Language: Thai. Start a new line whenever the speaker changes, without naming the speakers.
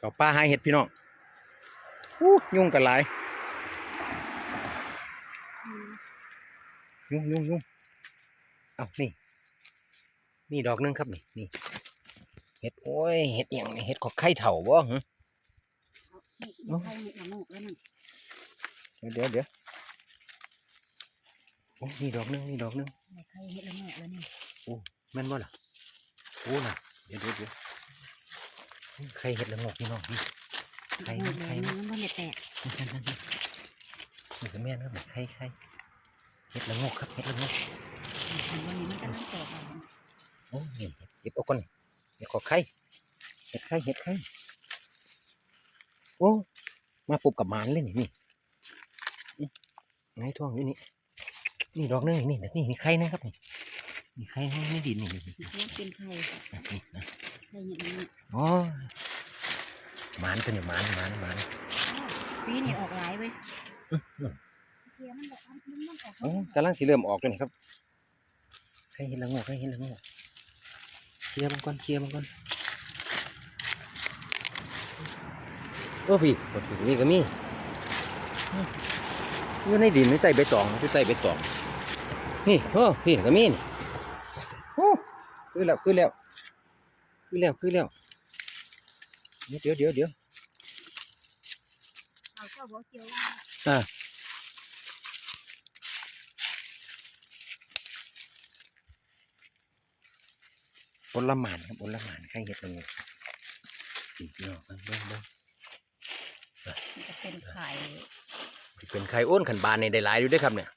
กับป้าหาเห็ดพี่น้องอู้ยุ่งกันหลาย ยุ่งยุ่งยุ่งเอานี่นี่ดอกหนึงครับนี่นี่เห็ดโอ้ยเห็ดอหย่างนี้เห็ดขอไข่เถ่าบ่หึ
นี่ใครเห็ดละโงกแล้วนั่น
เดี๋ยวเดี๋ยวโอ้นี่ดอกหนึงนี่ดอกหนึง
ใครเห็ดละโงกแล้วนี่
แม่นบ่ล่ะโอ้น่ะเดี๋ยวเดี๋ยวเดี๋ยว ใครเห็ดละโงกพี่น้องนี่ใคร
โงก
ใคร
แล้วมันบ่ได้แตก
นี่คือแม่นครับใครใครเห็ดละโงกครับเห็ดละโงก
มันวันนี้มันกำลังแตกแล้ว
โอ้นี่เก็บเอาก่อนเห็ดขอไข่เห็ดไข่เห็ดไข่โอ้มาปุบกับหมานเลยนี่นี่อื้อไงท่วงอยู่นี่นี่ดอกหนึงนี่นี่นี่มีไข่นะครับนี่มีไข่ในในดินนี่นี่นี่
เพราะว่าเป็นไข่
นี่นะ
ไข่เห็ดละโงก
โอ้ยห มานตัวนี้หมานหมานหมาน
ปีนี้ออกหลายเว้ย
อื้ออื้อ
เทียมันแบบมันมันออก
โอ้กำลังสิเริ่มออกแล้วนี่ครับใครเห็นละโงกใครเห็นละโงกเคลียร์มันก่อนเคลียร์มันก่อนโอ้พี่กดนี่ก็มีอยู่ในดินในใต้ใบตองอยู่ใต้ใบตอง นี่โอ้พี่ก็มีนี่โอ้คือแล้วคือแล้วคือแล้วคือแล้ว เดี๋ยวเดี๋ยวเดี๋ยว
เอาเข้าหัวเกียว
ผลหมานครับผลหมานใครเห็ดละโงกอีกเนาะเบิ่งเบิ่งเบิ่ง
มันจะเป็นไข่
สิเป็นไข่อ้นขันบานในได้หลายอยู่เด้วยครับเนี่ย